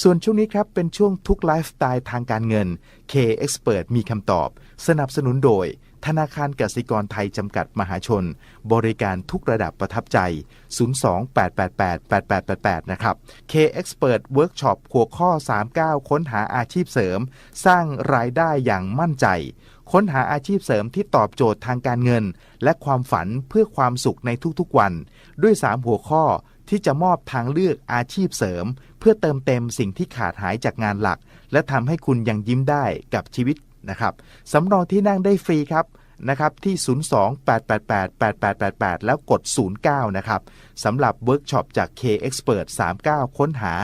ส่วนช่วงนี้ครับ เป็นช่วงทุกไลฟ์สไตล์ทางการเงิน K Expert มีคำตอบ สนับสนุนโดย ธนาคารกสิกรไทยจำกัดมหาชน บริการทุกระดับประทับใจ 028888888 นะครับ K Expert Workshop หัวข้อ 39 ค้นหาอาชีพเสริม สร้างรายได้อย่างมั่นใจ ค้นหาอาชีพเสริมที่ตอบโจทย์ทางการเงิน และความฝันเพื่อความสุขในทุกๆวัน ด้วย 3 หัวข้อ ที่จะมอบทางเลือกอาชีพเสริม เพื่อเติมเต็มสิ่งที่ขาดหายจากงานหลัก และทำให้คุณยังยิ้มได้กับชีวิตนะครับสำรองที่นั่งได้ฟรีครับนะครับที่ 028888888 แล้วกด 09 นะครับสำหรับเวิร์กช็อปจาก K Expert 39 ค้นหา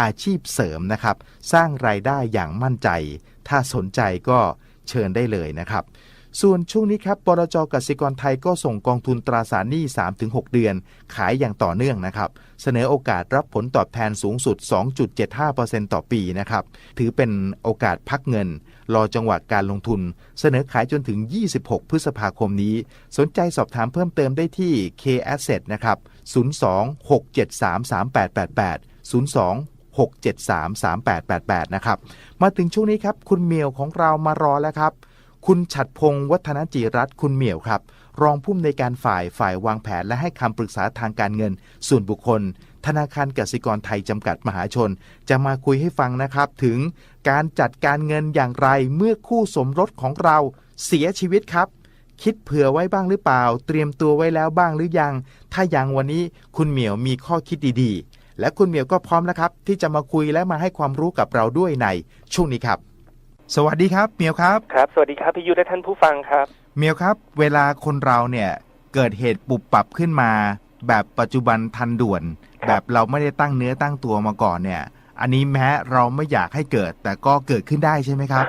อาชีพเสริมนะครับ สร้างรายได้อย่างมั่นใจ ถ้าสนใจก็เชิญได้เลยนะครับ ส่วนช่วงนี้ครับบรจกสิกรไทยก็ส่งกองทุนตราสารหนี้ 3-6 เดือน ขายอย่างต่อเนื่องนะครับ เสนอโอกาสรับผลตอบแทนสูงสุด 2.75%ต่อปีนะครับ ถือเป็นโอกาสพักเงิน รอจังหวะการลงทุน เสนอขายจนถึง 26 พฤษภาคมนี้ สนใจสอบถามเพิ่มเติมได้ที่ K Asset นะครับ 02-673-3888 02-673-3888 นะครับ มาถึงช่วงนี้ครับ คุณเมียวของเรามารอแล้วครับ คุณฉัดพงศ์วัฒนจิรัตน์คุณเหมียวครับ รองผู้อำนวยการฝ่ายฝ่ายวางแผนและให้คำปรึกษาทางการเงิน ส่วนบุคคล ธนาคารกสิกรไทยจำกัดมหาชน จะมาคุยให้ฟังนะครับ ถึงการจัดการเงินอย่างไรเมื่อคู่สมรสของเราเสียชีวิตครับ คิดเผื่อไว้บ้างหรือเปล่า เตรียมตัวไว้แล้วบ้างหรือยัง ถ้ายังวันนี้คุณเหมียวมีข้อคิดดีๆ และคุณเหมียวก็พร้อมแล้วครับ ที่จะมาคุยและมาให้ความรู้กับเราด้วยในช่วงนี้ครับ สวัสดีครับเหมียวครับ ครับ สวัสดีครับพี่ยุทธและท่านผู้ฟังครับ เมียวครับ เวลาคนเราเนี่ยเกิดเหตุปุบปับขึ้นมา แบบปัจจุบันทันด่วน ครับ แบบเราไม่ได้ตั้งเนื้อตั้งตัวมาก่อนเนี่ย อันนี้แม้เราไม่อยากให้เกิด แต่ก็เกิดขึ้นได้ใช่ไหมครับ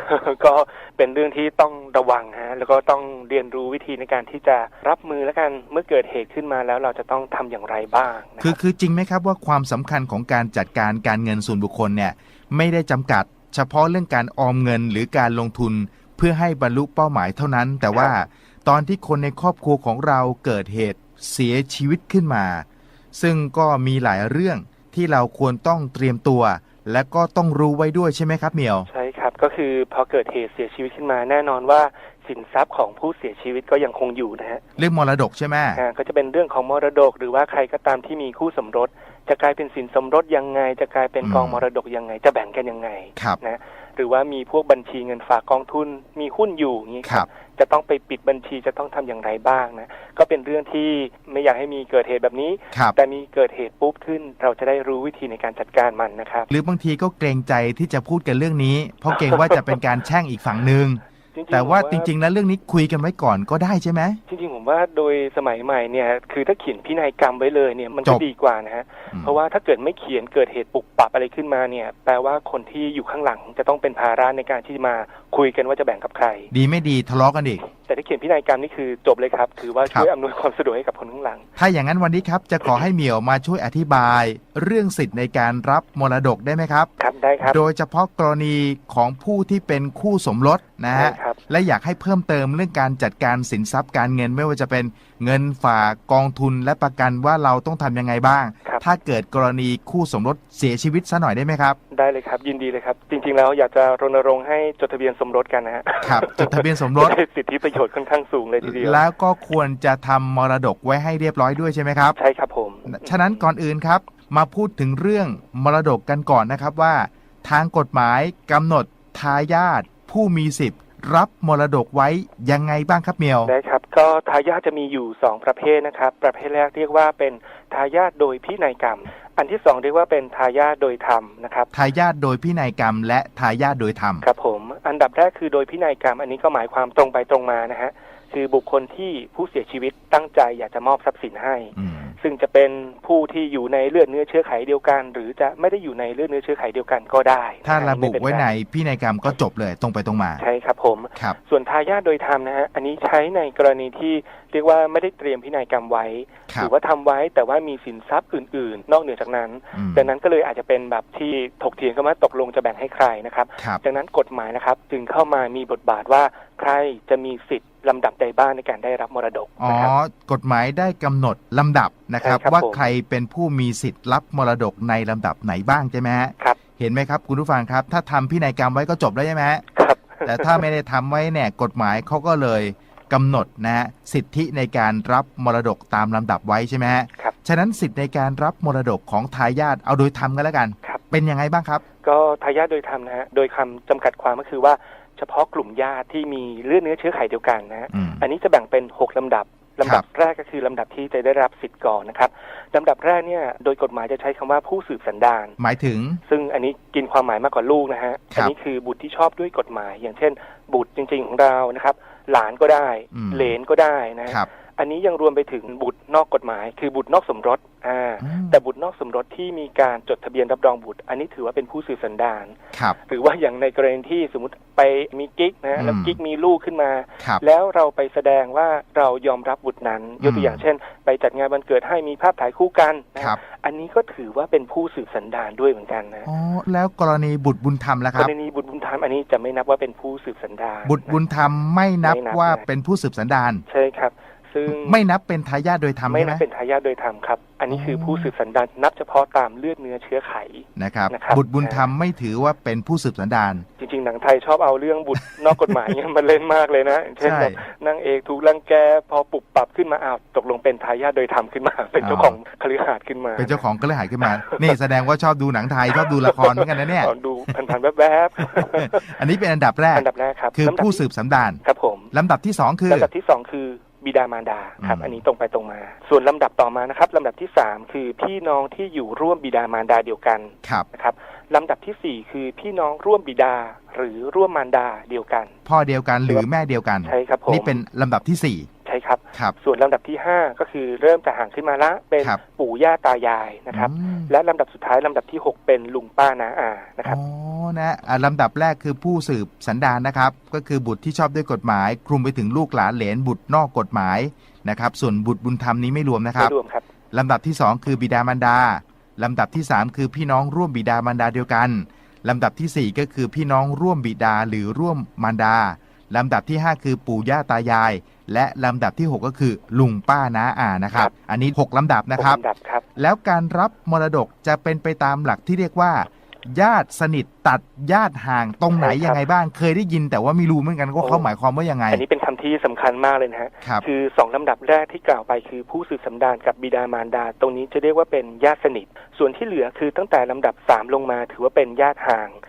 ก็เป็นเรื่องที่ต้องระวังฮะแล้วก็ต้องเรียนรู้วิธีในการที่จะรับมือแล้วกันเมื่อเกิดเหตุขึ้นมาแล้วเราจะต้องทำอย่างไรบ้างนะคือรับคือจริงไหมครับว่าความสำคัญของการจัดการการเงินส่วนบุคคลเนี่ยไม่ได้จำกัด เฉพาะเรื่องการออมเงินหรือการลงทุนเพื่อให้บรรลุเป้าหมายเท่านั้น แต่ว่าตอนที่คนในครอบครัวของเราเกิดเหตุเสียชีวิตขึ้นมา ซึ่งก็มีหลายเรื่องที่เราควรต้องเตรียมตัว และก็ต้องรู้ไว้ด้วยใช่ไหมครับเหมียว ใช่ครับก็คือพอเกิดเหตุเสียชีวิตขึ้นมาแน่นอนว่า สินทรัพย์ของผู้เสียชีวิตก็ยังคงอยู่นะฮะเรื่องมรดกใช่ไหมอ่าก็จะเป็นเรื่องของมรดก หรือว่าใครก็ตามที่มีคู่สมรส จะกลายเป็นสินสมรสยังไง จะกลายเป็นกองมรดกยังไง จะแบ่งกันยังไงครับนะหรือว่ามีพวกบัญชีเงินฝากกองทุนมีหุ้นอยู่อย่างนี้ครับจะต้องไปปิดบัญชีจะต้องทำอย่างไรบ้างนะก็เป็นเรื่องที่ไม่อยากให้มีเกิดเหตุแบบนี้ครับแต่มีเกิดเหตุปุ๊บขึ้น เราจะได้รู้วิธีในการจัดการมันนะครับ หรือบางทีก็เกรงใจที่จะพูดกันเรื่องนี้ เพราะเกรงว่าจะเป็นการแช่งอีกฝั่งหนึ่ง จริงๆแต่ว่าผมจริง ๆ แล้วเรื่องนี้คุยกันไว้ก่อนก็ได้ใช่ไหม จริงๆผมว่าโดยสมัยใหม่เนี่ยคือถ้าเขียนพินัยกรรมไว้เลยเนี่ยมันจก็บ ดีกว่านะฮะอืมเพราะว่าถ้าเกิดไม่เขียนเกิดเหตุปุกปับอะไรขึ้นมาเนี่ยแปลว่าคนที่อยู่ข้างหลังจะต้องเป็นภาระในการที่มาคุยกันว่าจะแบ่งกับใคร ดีไม่ดีทะเลาะกันอีกแต่ถ้าเขียนพินัยกรรมนี่คือจบเลยครับถือว่าช่วยครับอำนวยความสะดวกให้กับคนข้างหลัง ถ้าอย่างนั้นวันนี้ครับจะขอให้เหมียวมาช่วยอธิบาย เรื่องสิทธิ์ในการรับมรดกได้ไหมครับครับได้ครับ โดยเฉพาะกรณีของผู้ที่เป็นคู่สมรสนะฮะได้ครับและอยากให้เพิ่มเติมเรื่องการจัดการสินทรัพย์การเงินไม่ว่าจะเป็นเงินฝากกองทุนและประกันว่าเราต้องทำยังไงบ้างครับถ้าเกิดกรณีคู่สมรสเสียชีวิตซะหน่อยได้ไหมครับ ได้เลยครับ ยินดีเลยครับ จริง ๆ แล้วอยากจะรณรงค์ให้จดทะเบียนสมรสกันนะฮะครับจดทะเบียนสมรสจะได้สิทธิประโยชน์ค่อนข้างสูงเลยทีเดียวแล้วก็ควรจะทำมรดกไว้ให้เรียบร้อยด้วยใช่ไหมครับ ใช่ครับผม ฉะนั้นก่อนอื่นครับ มาพูดถึงเรื่องมรดกกันก่อนนะครับว่า ทางกฎหมายกำหนดทายาทผู้มีสิทธิ์รับมรดกไว้ยังไงบ้างครับเมียวได้ครับ ก็ทายาทจะมีอยู่สองประเภทนะครับ ประเภทแรกเรียกว่าเป็นทายาทโดยพินัยกรรม อันที่สองเรียกว่าเป็นทายาทโดยธรรมนะครับทายาทโดยพินัยกรรม และทายาทโดยธรรมครับผมอันดับแรกคือโดยพินัยกรรม อันนี้ก็หมายความตรงไปตรงมานะฮะคือบุคคลที่ผู้เสียชีวิตตั้งใจอยากจะมอบทรัพย์สินให้อืม ซึ่งจะเป็นผู้ที่อยู่ในเลือดเนื้อเชื้อไขเดียวกัน หรือจะไม่ได้อยู่ในเลือดเนื้อเชื้อไขเดียวกันก็ได้ ถ้าระบุม่เป็ไว้รในพินัยกรรมก็จบเลยตรงไปตรงมา ใช่ครับผมครับส่วนทายาทโดยธรรมนะฮะอันนี้ใช้ในกรณีที่เรียกว่าไม่ได้เตรียมพินัยกรรมไว้ครัหบรือว่าทำไว้แต่ว่ามีสินทรัพย์อื่น ๆ นอกเหนือจากนั้นอืมดังนั้นก็เลยอาจจะเป็นแบบที่ถกเถียงกันว่าตกลงจะแบ่งให้ใครนะครับครับดังนั้นกฎหมายนะครับจึงเข้ามามีบทบาทว่าใครจะมีสิทธิ์ ลำดับใดบ้างในการได้รับมรดกอ๋อ นะครับ กฎหมายได้กำหนดลำดับนะครับ ใช่ครับว่าผม ใครเป็นผู้มีสิทธิ์รับมรดกในลำดับไหนบ้างใช่ไหมฮะครับเห็นไหมครับคุณผู้ฟังครับ ถ้าทำพินัยกรรมไว้ก็จบแล้วใช่ไหมฮะ ครับแต่ถ้าไม่ได้ทำไว้เนี่ยกฎหมายเขาก็เลยกำหนดนะฮะสิทธิในการรับมรดกตามลำดับไว้ใช่ไหมฮะครับ ฉะนั้นสิทธิในการรับมรดกของทายาทเอาโดยธรรมกันแล้วกัน ครับ เป็นยังไงบ้างครับ ก็ทายาทโดยธรรมนะฮะ โดยคำจำกัดความก็คือว่า เฉพาะกลุ่มญาติที่มีเลือดเนื้อเชื้อไขเดียวกันนะฮะอืมอันนี้จะแบ่งเป็น 6 ลำดับลำดับครับแรกก็คือลำดับที่จะได้รับสิทธิ์ก่อนนะครับลำดับแรกเนี่ยโดยกฎหมายจะใช้คำว่าผู้สืบสันดานหมายถึง ซึ่งอันนี้กินความหมายมากกว่าลูกนะฮะครับอันี้คือบุตรที่ชอบด้วยกฎหมาย อย่างเช่น บุตรจริง ๆ ของเรานะครับ หลานก็ได้อืมเหลนก็ได้นะฮะครับ อันนี้ยังรวมไปถึงบุตรนอกกฎหมาย คือบุตรนอกสมรสอ่าอืมแต่บุตรนอกสมรสที่มีการจดทะเบียนรับรองบุตร อันนี้ถือว่าเป็นผู้สืบสันดานครับหรือว่าอย่างในกรณีที่สมมติไปมีกิ๊กนะอืมแล้วกิ๊กมีลูกขึ้นมาครับแล้วเราไปแสดงว่าเรายอมรับบุตรนั้น ยกตัวอืมอย่างเช่น ไปจัดงานวันเกิดให้มีภาพถ่ายคู่กันนะครับอันนี้ก็ถือว่าเป็นผู้สืบสันดานด้วยเหมือนกันนะอ๋อแล้วกรณีบุตรบุญธรรมล่ะคกรับรณีบุตรบุญธรรมอันนี้จะไม่นับว่าเป็นผู้สืบสันดานบุตรบุญธรรมไม่นับไม่นับว่านะเป็นผู้สืบสันดานใช่ครับ ซึ่งไม่นับเป็นทายาทโดยธรรมไม่ใช่ไหนัมบเป็นทายาทโดยธรรมครับ อันนี้คืออ๋อผู้สืบสันดานนับเฉพาะตามเลือดเนื้อเชื้อไขนะครับนะครับ บุตรบุญธรรมไม่ถือว่าเป็นผู้สืบสันดาน จริง ๆ หนังไทยชอบเอาเรื่องบุตรนอกกฎหมายเนี่ยมาเล่นมากเลยนะอย่างเช่นใช่แบบนางเอกถูกรังแกพอปรับปรับขึ้นมาอ้าวตกลงเป็นทายาทโดยธรรมขึ้นมา เป็นเจ้าอ๋อของคฤหาสน์ขึ้นมา เป็นเจ้าของก็เลยหายขึ้นมา นี่แสดงว่าชอบดูหนังไทยชอบดูละครเหมือนกันนะเนี่ยลองดูผ่านๆแวบอันนี้เป็นอันดับแรๆกอันดับแรกครับคือลำดับผู้ที่สืบสันดานครับผมลำดับที่สองคือลำดับที่สองคือ บิดามารดาครับอืมอันนี้ตรงไปตรงมา ส่วนลำดับต่อมานะครับลำดับที่สามคือพี่น้องที่อยู่ร่วมบิดามารดาเดียวกันครับนะครับลำดับที่สี่คือพี่น้องร่วมบิดาหรือร่วมมารดาเดียวกัน พ่อเดียวกันหรือแม่เดียวกันใช่ครับผมนี่เป็นลำดับที่สี่ใช่ครับครับ ส่วนลำดับที่ห้าก็คือเริ่มจะห่างขึ้นมาละเป็นครับปู่ย่าตายายนะครับอืมและลำดับสุดท้ายลำดับที่หกเป็นลุงป้านาอานะครับอ๋อนะอะลำดับแรกคือผู้สืบสันดานนะครับ ก็คือบุตรที่ชอบด้วยกฎหมายคลุมไปถึงลูกหลานเหลนบุตรนอกกฎหมายนะครับ ส่วนบุตรบุญธรรมนี้ไม่รวมนะครับไม่รวมครับลำดับที่ 2 คือบิดามารดาลำดับที่ 3 คือพี่น้องร่วมบิดามารดาเดียวกันลำดับทีสี่4 ก็คือพี่น้องร่วมบิดาหรือร่วมมารดา ลำดับที่ 5 คือปู่ย่าตายาย และลำดับที่ 6 ก็คือลุงป้าน้าอานะครับ อันนี้ 6 ลำดับนะครับหกลำดับครับ แล้วการรับมรดกจะเป็นไปตามหลักที่เรียกว่า ญาติสนิทตัดญาติห่างตรงไหนใช่ครับ ยังไงบ้าง เคยได้ยินแต่ว่าไม่รู้เหมือนกันว่าโอ้เขาหมายความว่ายังไงอันนี้เป็นคำที่สำคัญมากเลยนะฮะ ครับ คือสองลำดับแรกที่กล่าวไปคือผู้สืบสันดานกับบิดามารดา ตรงนี้จะเรียกว่าเป็นญาติสนิท ส่วนที่เหลือคือตั้งแต่ลำดับสามลงมาถือว่าเป็นญาติห่างครับ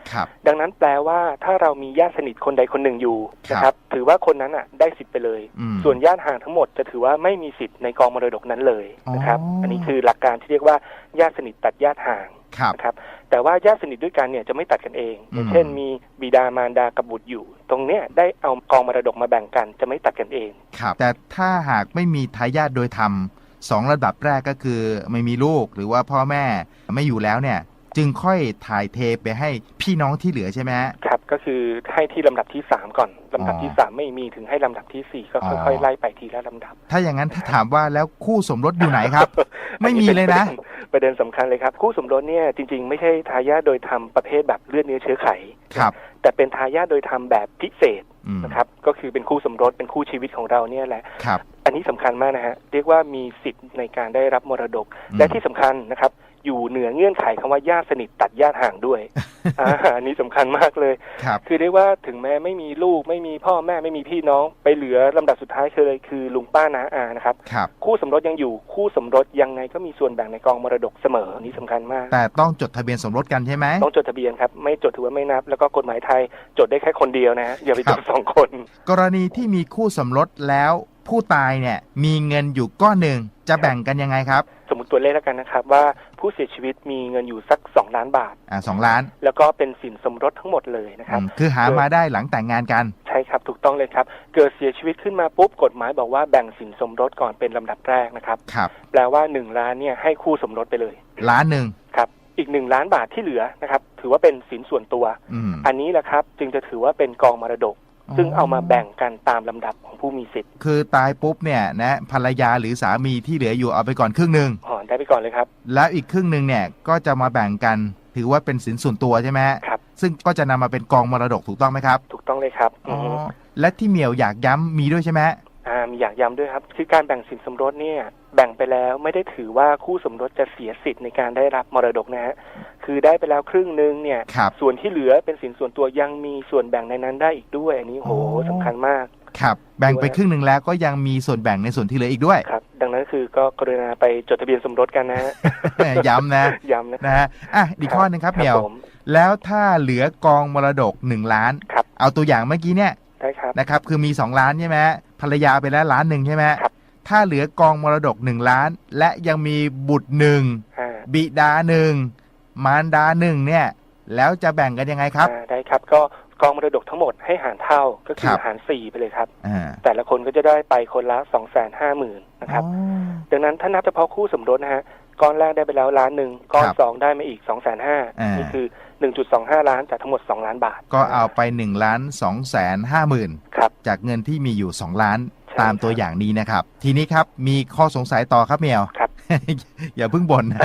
ดังนั้นแปลว่าถ้าเรามีญาติสนิทคนใดคนหนึ่งอยู่ครับนะครับ ถือว่าคนนั้นอะ ได้สิทธิ์ไปเลยอืมส่วนญาติห่างทั้งหมดจะถือว่าไม่มีสิทธิ์ในกองมรดกนั้นเลยนะครับอ๋ออัอันนี้คือหลักการที่เรียกว่าญาติสนิทตัดญาติห่างครับนะครับแต่ว่าญาติสนิทด้วยกันเนี่ยจะไม่ตัดกันเองอืมอย่างเช่น มีบิดามารดากับบุตรอยู่ ตรงเนี้ยได้เอากองมรดกมาแบ่งกันจะไม่ตัดกันเองครับแต่ถ้าหากไม่มีทายาทโดยธรรมสองระดับแรกก็คือไม่มีลูกหรือว่าพ่อแม่ไม่อยู่แล้วเนี่ย จึงค่อยถ่ายเทไปให้พี่น้องที่เหลือใช่ไหมฮะ ครับก็คือให้ที่ลำดับที่สามก่อนลำดับที่อ๋อสามไม่มีถึงให้ลำดับที่สี่ก็อ๋อ ค่อยๆไล่ไปทีละลำดับ ถ้าอย่างนั้นถ้าถามว่าแล้วคู่สมรสอยู่ไหนครับ ไม่มีเลยนะอัป็ประเด็นสำคัญเลยครับ คู่สมรสเนี่ยจริงๆ ไม่ใช่ทายาทโดยธรรมประเภทแบบเลือดเนื้อเชื้อไข ครับ แต่เป็นทายาทโดยธรรมแบบพิเศษอืมนะครับก็คือเป็นคู่สมรสเป็นคู่ชีวิตของเราเนี่ยแหละ ครับ อันนี้สำคัญมากนะฮะเรียกว่ามีสิทธิ์ในการได้รับมรดก อืม และที่สำคัญนะครับ อยู่เหนือเงื่อนไขคำว่าญาติสนิทตัดญาติห่างด้วยอ่าอันนี้สำคัญมากเลยครับคือเรียกว่าถึงแม้ไม่มีลูกไม่มีพ่อแม่ไม่มีพี่น้อง ไปเหลือลำดับสุดท้ายคือเลยคือลุงป้านาอานะครับครับคู่สมรสยังอยู่คู่สมรสยังไงก็มีส่วนแบ่งในกองมรดกเสมออันนี้สำคัญมาก แต่ต้องจดทะเบียนสมรสกันใช่ไหมต้องจดทะเบียนครับไม่จดถือว่าไม่นับ แล้วก็กฎหมายไทยจดได้แค่คนเดียวนะฮะอย่าไปจดสองคน กรณีที่มีคู่สมรสแล้วผู้ตายเนี่ยมีเงินอยู่ก้อนหนึ่งจะแบ่งกันยังไงครับ สมมติตัวเลขแล้วกันนะครับ ว่าผู้เสียชีวิตมีเงินอยู่สักสองล้านบาทอ่าสองล้าน แล้วก็เป็นสินสมรสทั้งหมดเลยนะครับอืมคือหามาได้หลังแต่งงานกัน ใช่ครับ ถูกต้องเลยครับ เกิดเสียชีวิตขึ้นมาปุ๊บกฎหมายบอกว่าแบ่งสินสมรสก่อนเป็นลำดับแรกนะครับครับแปลว่าหนึ่งล้านเนี่ยให้คู่สมรสไปเลยล้านหนึ่งครับอีกหนึ่งล้านบาทที่เหลือนะครับ ถือว่าเป็นสินส่วนตัวอืมอันนี้แหละครับ จึงจะถือว่าเป็นกองมรดก ซึ่งเอามาแบ่งกันตามลำดับของผู้มีสิทธิ์ คือตายปุ๊บเนี่ยนะภรรยาหรือสามีที่เหลืออยู่เอาไปก่อนครึ่งหนึ่งอ๋อได้ไปก่อนเลยครับ แล้วอีกครึ่งหนึ่งเนี่ยก็จะมาแบ่งกันถือว่าเป็นสินส่วนตัวใช่ไหมฮะครับซึ่งก็จะนำมาเป็นกองมรดกถูกต้องไหมครับ ถูกต้องเลยครับอ๋ออฮึและที่เหมียวอยากย้ำมีด้วยใช่ไหมฮะ อ่ามีอยากย้ำด้วยครับ คือการแบ่งสินสมรสเนี่ย แบ่งไปแล้วไม่ได้ถือว่าคู่สมรสจะเสียสิทธิ์ในการได้รับมรดกนะฮะคือได้ไปแล้วครึ่งหนึงเนี่ย ครับส่วนที่เหลือเป็นสินส่วนตัวยังมีส่วนแบ่งในนั้นได้อีกด้วย อันนี้โหอ๋อสำคัญมาก ครับ แบ่งไปครึ่งหนึ่งแล้วก็ยังมีส่วนแบ่งในส่วนที่เหลืออีกด้วย ครับ ดังนั้นคือก็กรุณาไปจดทะเบียนสมรสกันนะฮะ ย้ำนะย้ำนะนะฮะอะอีกข้อหนึ่งครับเหมียวผม แล้วถ้าเหลือกองมรดกหนึ่งล้าน ครับ เอาตัวอย่างเมื่อกี้เนี่ยได้ครับ นะครับคือมีสองล้านใช่ไหม ภรรยาไปแล้วล้านหนึ่งใช่ไหมครับถ้าเหลือกองมรดกหนึ่งล้าน และยังมีบุตรหนึ่งอ่าบิดาหนึ่งมารดาหนึ่งเนี่ย แล้วจะแบ่งกันยังไงครับอ่าได้ครับ ก็กองมรดกทั้งหมดให้หารเท่าก็คืครัอบหารสี่ไปเลยครับอ่าแต่ละคนก็จะได้ไปคนละสองแสนห้าหมื่นนะครับอ๋อดังนั้นถ้านับเฉพาะคู่สมรสนะฮะ ก้อนแรกได้ไปแล้วล้านหนึ่งก้อนครับ สองได้มาอีกสองแสนห้าอ่านี่นี่คือหนึ่งจุดสองห้าล้านจากทั้งหมดสองล้านบาทก็เอาไป1นึ่งล้านสองแสนห้าหมื่นครับ จากเงินที่มีอยู่ 2 ล้านใช่ตามตัวอย่างนี้นะครับ ทีนี้ครับมีข้อสงสัยต่อครับเมียว ครับ อย่าเพิ่งบ่นนะ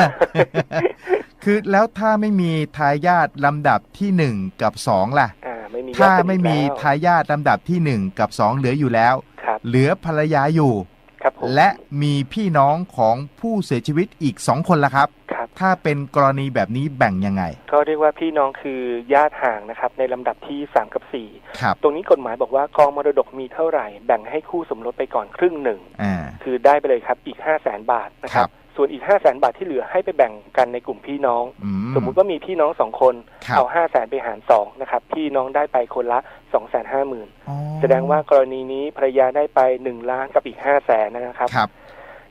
คือแล้วถ้าไม่มีทายาทลำดับที่1 กับ 2 ล่ะ อ่าไม่มีถ้าญติสนิทไม่มีแล้วทายาทลำดับที่1 กับ 2 เหลืออยู่แล้ว ครับ เหลือภรรยาอยู่ ครับผมและมีพี่น้องของผู้เสียชีวิตอีก2คนละครับ ครับ ถ้าเป็นกรณีแบบนี้แบ่งยังไงก็เรียกว่าพี่น้องคือญาติห่างนะครับ ในลำดับที่สามกับสี่ครับตรงนี้กฎหมายบอกว่ากองมรดกมีเท่าไหร่ แบ่งให้คู่สมรสไปก่อนครึ่งหนึ่ง อ่าคือได้ไปเลยครับอีกห้าแสนบาทนะครัครับ บ ส่วนอีกห้าแสนบาทที่เหลือให้ไปแบ่งกันในกลุ่มพี่น้องอืสมมุติว่ามีพี่น้องสองคน ครับเอาห้าแสนไปหารสองนะครับพี่น้องได้ไปคนละสองแสนห้าหมื่นอ๋อแสดงว่ากรณีนี้ภรรยาได้ไปหนึ่งล้านกับอีกห้าแสนนะครับ ครับ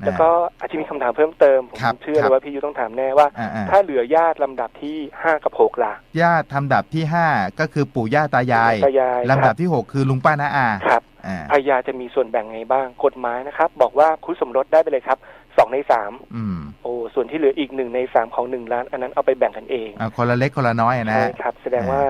แล้วก็อาจจะมีคำถามเพิ่มเติม ผมครับเชื่อครัเลบยว่าพี่ยุต้องถามแน่ว่า อ่าอ่าถ้าเหลือญาติลำดับที่ห้ากับหกล่ะญาติลำดับที่5ก็คือปู่ย่าตายายตายายลำดับที่6คือลุงป้าน้าอาครับ อ่า ภรรยาจะมีส่วนแบ่งไงบ้าง กฎหมายนะครับ บอกว่าคู่สมรสได้ไปเลยครับ สองในสามอืมโอ้ส่วนที่เหลืออีกหนึ่งในสามของหนึ่งล้าน อันนั้นเอาไปแบ่งกันเองเอาคนละเล็กคนละน้อยอะนะใช่ฮะครับ แสดงว่า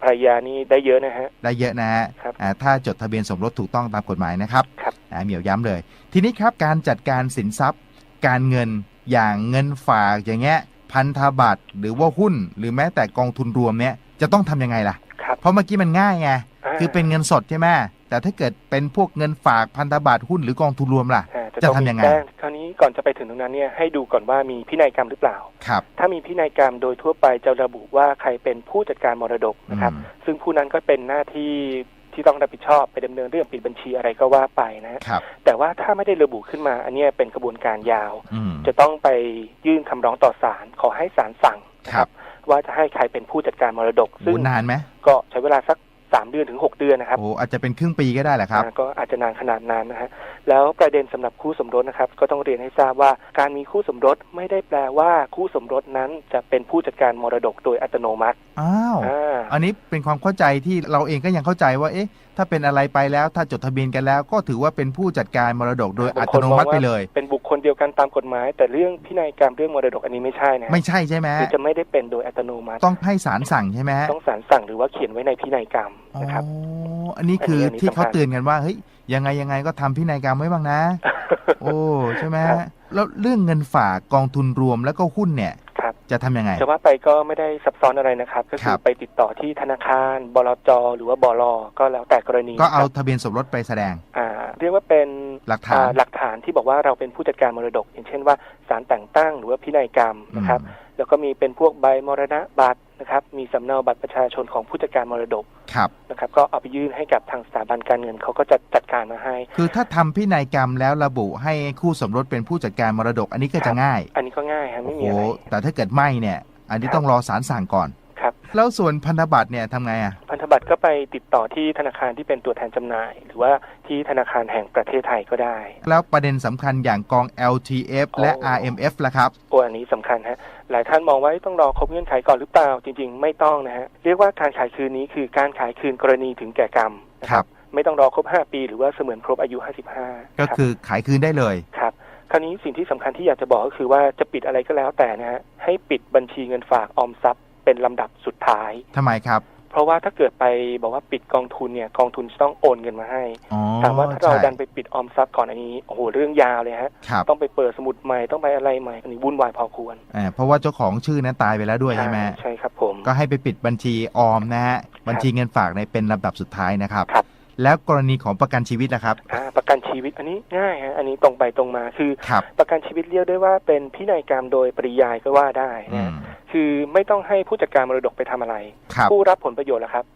ภรรยานี่ได้เยอะนะฮะ ได้เยอะนะฮะครับอ่าถ้าจดทะเบียนสมรสถูกต้องตามกฎหมายนะครับครับอ่าเหมียวย้ำเลย ทีนี้ครับการจัดการสินทรัพย์ การเงินอย่างเงินฝากอย่างเงี้ยพันธบัตรหรือว่าหุ้น หรือแม้แต่กองทุนรวมเนี้ยจะต้องทำยังไงล่ะครับเพราะเมื่อกี้มันง่ายไงาคือเป็นเงินสดใช่ไหมแต่ถ้าเกิดเป็นพวกเงินฝากพันธบัตรหุ้นหรือกองทุนรวมล่ะอ่า จะต้องทำมียังไงแจ้คราวนี้ก่อนจะไปถึงตรงนั้นเนี่ยให้ดูก่อนว่ามีพินัยกรรมหรือเปล่าครับถ้ามีพินัยกรรมโดยทั่วไปจะระบุว่าใครเป็นผู้จัดการมรดกนะครับอืมซึ่งผู้นั้นก็เป็นหน้าที่ที่ต้องรับผิดชอบไปดำเนินเรื่องปิดบัญชีอะไรก็ว่าไปนะฮะครับแต่ว่าถ้าไม่ได้ระบุขึ้นมา อันเนี้ยเป็นกระบวนการยาวอืมจะต้องไปยื่นคำร้องต่อศาลขอให้ศาลสั่งนะคครัรับบว่าจะให้ใครเป็นผู้จัดการมรดก ซึ่งโอ้นานไหมก็ใช้เวลาสัก สามเดือนถึงหกเดือนนะครับโอ้อาจจะเป็นครึ่งปีก็ได้แหละครับอ่าก็อาจจะนานขนาดนั้นนะฮะแล้วประเด็นสำหรับคู่สมรสนะครับ ก็ต้องเรียนให้ทราบว่าการมีคู่สมรสไม่ได้แปลว่าคู่สมรสนั้นจะเป็นผู้จัดการมรดกโดยอัตโนมัติอ้าวอ่าอันนี้เป็นความเข้าใจที่เราเองก็ยังเข้าใจว่าเอ๊ะ ถ้าเป็นอะไรไปแล้วถ้าจดทะเบียนกันแล้ว ก็ถือว่าเป็นผู้จัดการมรดกโดยอัตโนมัติไปเลย เป็นบุคคลเดียวกันตามกฎหมาย แต่เรื่องพินัยกรรมเรื่องมรดกอันนี้ไม่ใช่นะฮะไม่ใช่ใช่ไหมคือจะไม่ได้เป็นโดยอัตโนมัติ ต้องให้ศาลสั่งใช่ไหมต้องศาลสั่งหรือว่าเขียนไว้ในพินัยกรรมอ๋อนะครับอันนี้คืออนนี้ที่เขาสำคัญเตือนกันว่าเฮ้ยยังไงยังไงก็ทำพินัยกรรมไว้บ้างนะ โอ้ใช่ไหมครับแล้วเรื่องเงินฝากกองทุนรวมแล้วก็หุ้นเนี่ยครับ จะทำยังไงจะว่าไปก็ไม่ได้ซับซ้อนอะไรนะครับ ก็คคืรัอบไปติดต่อที่ธนาคารบลจหรือว่าบลก็แล้วแต่กรณี ก็เอาครับทะเบียนสมรสไปแสดงอ่าเรียกว่าเป็นหลักฐานอ่หลักฐานที่บอกว่าเราเป็นผู้จัดการมรดก อย่างเช่นว่าสารแต่งตั้งหรือว่าพินัยกรรมนะครับอืมแล้วก็มีเป็นพวกใบมรณะบัตร นะครับมีสำเนาบัตรประชาชนของผู้จัดการมรดกครับนะครับก็เอาไปยื่นให้กับทางสถาบันการเงินเขาก็จะจัดการมาให้ คือถ้าทำพินัยกรรมแล้วระบุให้คู่สมรสเป็นผู้จัดการมรดก อันนี้ก็จะง่าย อันนี้ก็ง่ายฮะโอ้ไม่โหมีอะไรแต่ถ้าเกิดไม่เนี่ย อันนี้ครับต้องรอศาลสั่งก่อนครับแล้วส่วนพันธบัตรเนี่ยทำไงอะพันธ บัตรก็ไปติดต่อที่ธนาคารที่เป็นตัวแทนจำหน่าย หรือว่าที่ธนาคารแห่งประเทศไทยก็ได้ แล้วประเด็นสำคัญอย่างกอง LTF และโอ้ RMF ล่ะครับโอ้อันนี้สำคัญฮะหลายท่านมองว่าต้องรอครบเงื่อนไขก่อนหรือเปล่าจริง ๆ ไม่ต้องนะฮะเรียกว่าการขายคืนนี้คือการขายคืนกรณีถึงแก่กรรมนะครับไม่ต้องรอครบ 5 ปีหรือว่าเสมือนครบอายุ 55 ก็คือขายคืนได้เลยครับคราวนี้สิ่งที่สำคัญที่อยากจะบอกก็คือว่าจะปิดอะไรก็แล้วแต่นะฮะให้ปิดบัญชีเงินฝากออมทรัพย์เป็นลำดับสุดท้ายทำไมครับ เพราะว่าถ้าเกิดไปบอกว่าปิดกองทุนเนี่ยกองทุนจะต้องโอนเงินมาให้อ๋อถามว่าถ้าเราใช่ดันไปปิดออมทรัพย์ก่อนอันนี้โอ้โหเรื่องยาวเลยฮะครับต้องไปเปิดสมุดใหม่ต้องไปอะไรใหม่อันนี้วุ่นวายพอควรอ่าเพราะว่าเจ้าของชื่อนั้นตายไปแล้วด้วยใช่ไหมใช่ครับผมก็ให้ไปปิดบัญชีออมนะฮะบัญชีเงินฝากในเป็นลำดับสุดท้ายนะครับครับแล้วกรณีของประกันชีวิตนะครับอ่าประกันชีวิตอันนี้ง่ายฮะอันนี้ตรงไปตรงมาคือครับประกันชีวิตเรียกได้ว่าเป็นพินัยกรรมโดยปริยายก็ว่าได้อืนะม คือไม่ต้องให้ผู้จัดการมรดกไปทำอะไรครับผู้รับผลประโยชน์นะครับ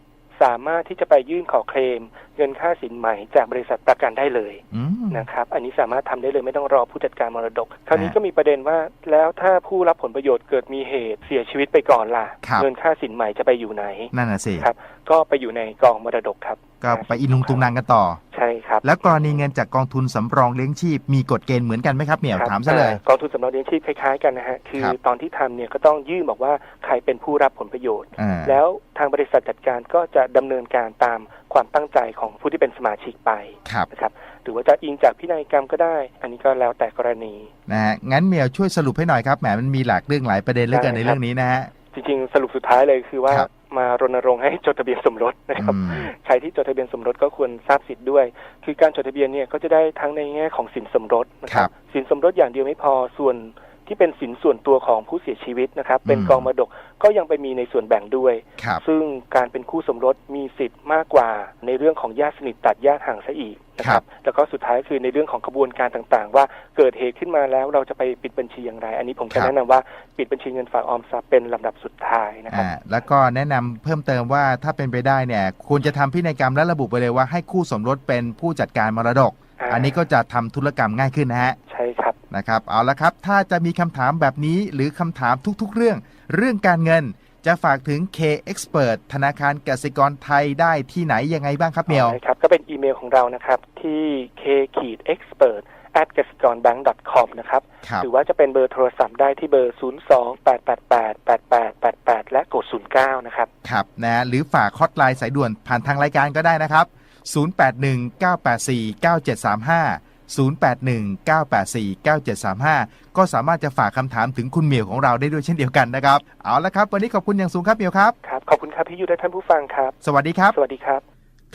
สามารถที่จะไปยื่นขอเคลม เงินค่าสินใหม่จากบริษัทประกันได้เลยอืมนะครับ อันนี้สามารถทำได้เลยไม่ต้องรอผู้จัดการมรดก คราวนี้ฮะก็มีประเด็นว่า แล้วถ้าผู้รับผลประโยชน์เกิดมีเหตุเสียชีวิตไปก่อนล่ะครับเงินค่าสินใหม่จะไปอยู่ไหนนั่นน่ะสิครับ ก็ไปอยู่ในกองมรดกครับ ก็ไปอินุงตุงนางกันต่อใช่ครับแล้วกรณีเงินจากกองทุนสำรองเลี้ยงชีพมีกฎเกณฑ์เหมือนกันไหมครับเหมียวครับถามซะเลยอ่ากองทุนสำรองเลี้ยงชีพคล้ายๆกันนะฮะคือครับตอนที่ทำเนี่ยก็ต้องยื่นบอกว่าใครเป็นผู้รับผลประโยชน์อ่าแล้วทางบริษัทจัดการก็จะดำเนินการตามความตั้งใจของผู้ที่เป็นสมาชิกไปครับนะครับหรือว่าจะอิงจากพินัยกรรมก็ได้ อันนี้ก็แล้วแต่กรณีนะฮะงั้นเหมียวช่วยสรุปให้หน่อยครับแหมมันมีหลากเรื่องหลายประเด็นเหลือเกินได้ในครับเรื่องนี้นะฮะจริงๆสรุปสุดท้ายเลยคือว่าครับ มารณรงค์ให้จดทะเบียนสมรสนะครับอืมใครที่จดทะเบียนสมรสก็ควรทราบสิทธิ์ด้วย คือการจดทะเบียนเนี่ยก็จะได้ทั้งในแง่ของสินสมรสนะคครัรับบสินสมรสอย่างเดียวไม่พอส่วนที่เป็นสินส่วนตัวของผู้เสียชีวิตนะครับ เป็นอืมกองมรดกก็ยังไปมีในส่วนแบ่งด้วยครับซึ่งการเป็นคู่สมรสมีสิทธิ์มากกว่าในเรื่องของญาติสนิทตัดญาติห่างซะอีก นะคครัรับบแล้วก็สุดท้ายคือในเรื่องของกระบวนการต่างๆ ว่าเกิดเหตุขึ้นมาแล้วเราจะไปปิดบัญชีอย่างไร อันนี้ผมครัจะบแนะนำว่าปิดบัญชีเงินฝากออมทรัพย์เป็นลำดับสุดท้ายนะครับอ่าแล้วก็แนะนำเพิ่มเติมว่าถ้าเป็นไปได้เนี่ยควรจะทำพินัยกรรมและระบุไปเลยว่าให้คู่สมรสเป็นผู้จัดการมรดกอ่าอันนี้ก็จะทำธุรกรรมง่ายขึ้นนะฮะใช่ครับนะครับเอาละครับถ้าจะมีคำถามแบบนี้หรือคำถามทุกๆ เรื่อง เรื่องการเงิน จะฝากถึง K Expert ธนาคารกสิกรไทยได้ที่ไหนยังไงบ้างครับเมียวใช่ครับ ก็เป็นอีเมลของเรานะครับ ที่ k expert at กสิกร bank com นะครับครับ หรือว่าจะเป็นเบอร์โทรศัพท์ได้ที่เบอร์ 0 2 8 8 8 8 8 8 8 และกด 09 นะครับ ครับนะหรือฝากฮอตไลน์สายด่วนผ่านทางรายการก็ได้นะครับ 0819849735 0819849735 ก็สามารถจะฝากคำถามถึงคุณเหมียวของเราได้ด้วยเช่นเดียวกันนะครับ เอาละครับ วันนี้ขอบคุณอย่างสูงครับเหมียวครับ ครับ ขอบคุณครับพี่ยุทธและท่านผู้ฟังครับ สวัสดีครับ สวัสดีครับ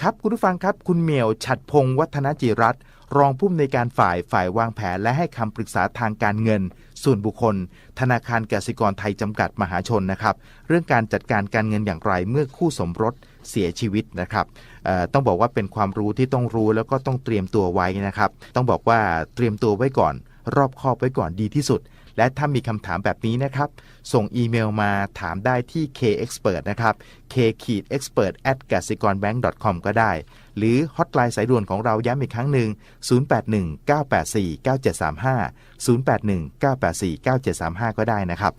ครับคุณผู้ฟังครับ คุณเหมียวฉัดพงศ์วัฒนจิรัตน์รองผู้อำนวยการฝ่ายฝ่ายวางแผน และให้คำปรึกษาทางการเงิน ส่วนบุคคล ธนาคารกสิกรไทยจำกัดมหาชนนะครับ เรื่องการจัดการการเงินอย่างไรเมื่อคู่สมรส เสียชีวิตนะครับต้องบอกว่าเป็นความรู้ที่ต้องรู้แล้วก็ต้องเตรียมตัวไว้นะครับ ต้องบอกว่าเตรียมตัวไว้ก่อน รอบคอบไว้ก่อนดีที่สุด และถ้ามีคำถามแบบนี้นะครับ ส่งอีเมลมาถามได้ที่ k-expert นะครับ k-expert at g a s i k o r b a n k com ก็ได้ หรือฮอตไลน์สายด่วนของเราย้ำอีกครั้งหนึ่ง 081 984 9735 081 984 9735 ก็ได้นะครับ